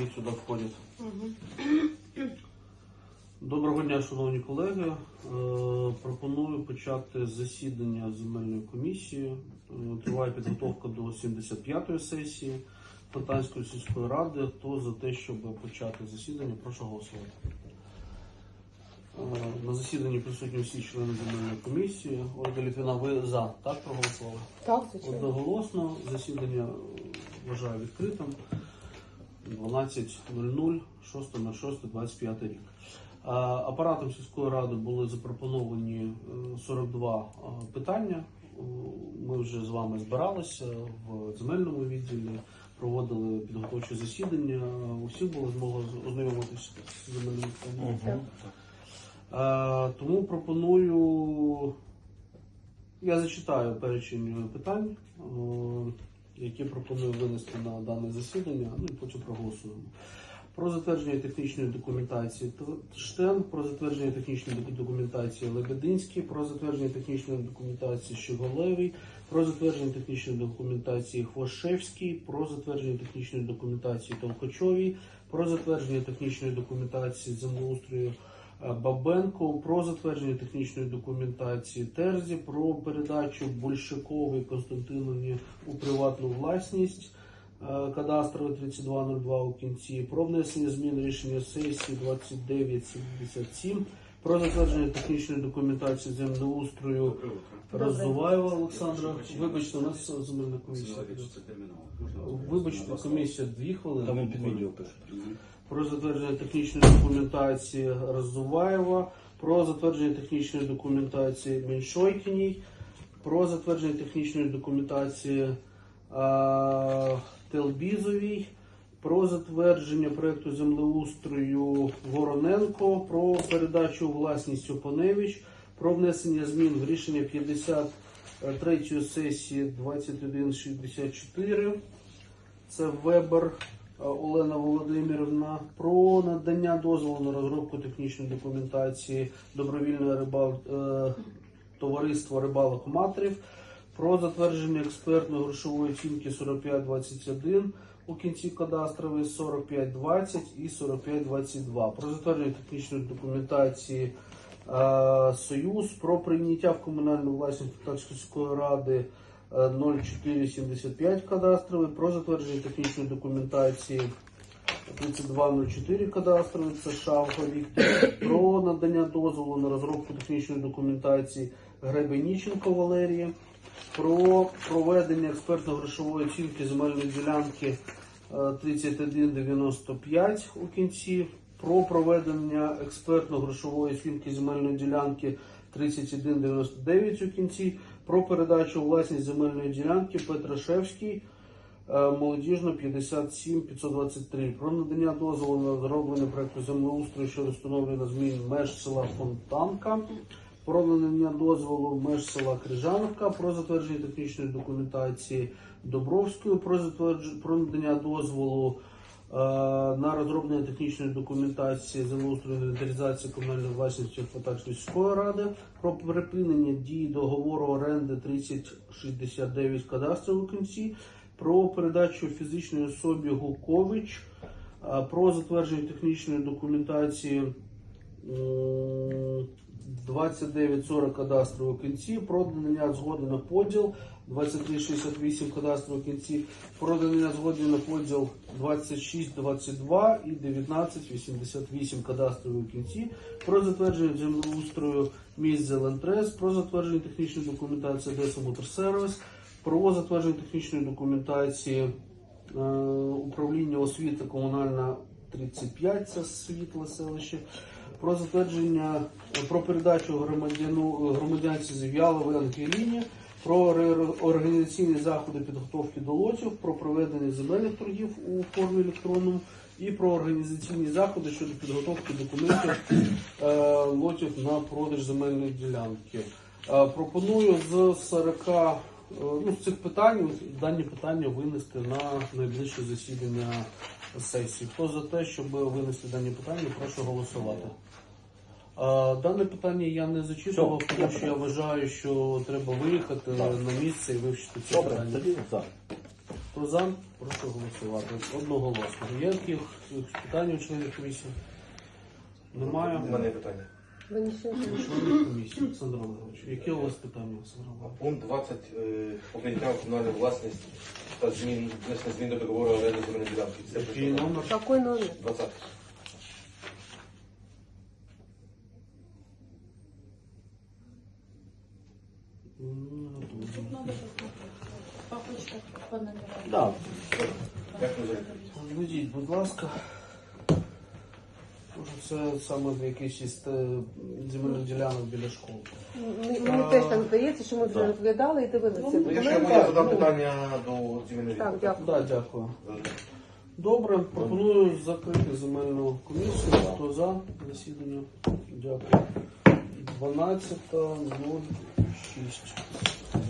їх сюди входять. Доброго дня, шановні колеги. Е, Пропоную почати засідання земельної комісії. Е, Триває підготовка до 75-ї сесії Фонтанської сільської ради. Хто за те, щоб почати засідання, прошу голосувати. Е, На засіданні присутні всі члени земельної комісії. Ольга Літвіна, ви за так проголосували? Так, звичайно. Одноголосно засідання вважаю відкритим. 12.00, 6.06.25 рік. Апаратом сільської ради були запропоновані е, 42 е, питання. Е, Ми вже з вами збиралися в земельному відділі, проводили підготовчі засідання. У всіх було змога ознайомитися з земельним. Е, Тому пропоную, я зачитаю перечень питань, е, які пропоную винести на дане засідання, ну і потім проголосуємо. Про затвердження технічної документації Штен, про затвердження технічної документації Лебединський, про затвердження технічної документації Щеголевий, про затвердження технічної документації Хвошевський, про затвердження технічної документації Толкачовій, про затвердження технічної документації землеустрою Бабенко, про затвердження технічної документації Терзі, про передачу Большаковій Константиновні у приватну власність. е, Кадастрове 3202 у кінці, про внесення змін рішення сесії 2977, про затвердження технічної документації землеустрою Розуваєва Олександра. Вибачте, у нас земельна комісія. Вибачте, комісія дві хвилини. Там він під відео пише. Про затвердження технічної документації Розуваєва, про затвердження технічної документації Меншойкіній, про затвердження технічної документації а, Телбізовій, про затвердження проекту землеустрою Вороненко, про передачу власність Опаневич, про внесення змін в рішення 53 сесії 2164. Це Вебер Олена Володимирівна про надання дозволу на розробку технічної документації добровільного рибал... е, товариства рибалок Матрів, про затвердження експертної грошової оцінки 4521 у кінці кадастрової 4520 і 4522, про затвердження технічної документації е, Союз, про прийняття в комунальну власність Фактичської ради е, 0475 кадастровий, про затвердження технічної документації 3204 кадастровий, це Шавка Віктор, про надання дозволу на розробку технічної документації Гребеніченко Валерії, про проведення експертно-грошової оцінки земельної ділянки е, 3195 у кінці, про проведення експертно-грошової оцінки земельної ділянки 3199 у кінці, про передачу власність земельної ділянки Петрашевський, е, молодіжна 57 523, про надання дозволу на розроблення проекту землеустрою щодо встановлення змін меж села Фонтанка, про надання дозволу меж села Крижановка, про затвердження технічної документації Добровської, про затвердж... про надання дозволу на розроблення технічної документації землеустрою інвентаризації комунальної власності Фотачної сільської ради, про припинення дії договору оренди 3069 кадастрів у кінці, про передачу фізичної особі Гукович, е, про затвердження технічної документації 2940 кадастрової кінці, про надання згоди на поділ 2368 кадастрової кінці, про надання згоди на поділ 2622 і 1988 кадастрової кінці, про затвердження землеустрою місць Зелентрес, про затвердження технічної документації Одеса Моторсервіс, про затвердження технічної документації е, управління освіти комунальна 35, це світле селище, про затвердження, про передачу громадяну, громадянці Зав'ялової Ангеліні, про організаційні заходи підготовки до лотів, про проведення земельних торгів у формі електронному і про організаційні заходи щодо підготовки документів е, лотів на продаж земельної ділянки. Е, пропоную з 40 е, ну, з цих питань дані питання винести на найближче засідання сесії. Хто за те, щоб винести дані питання, прошу голосувати. Дане питання я не зачитував, Все, тому я що я вважаю, що треба виїхати Так. на місце і вивчити це Добре, питання. тоді за. Хто за, прошу голосувати. Одноголосно. Є яких питання у членів комісії? Немає. У мене є питання. Членів комісії, Олександр Олегович. Які у вас питання, Олександр? Пункт 20 е, про прийняття в комунальну власність та змін, внесення змін до договору оренди земельної ділянки. Це Який номер? Какой номер? 20. М, Папочка по номерам. Да. Дякую за відповідь. Будь ласка. Це саме в якийсь із е, земельних ділянок біля школи. Мені мені теж так здається, що ми вже Так. розглядали і дивилися. Ну, якщо так, можна, я задам ну. питання до земельної Так, дякую. Да, дякую. Добре. Добре, пропоную закрити земельну комісію. Хто за засідання? Дякую. 12.06.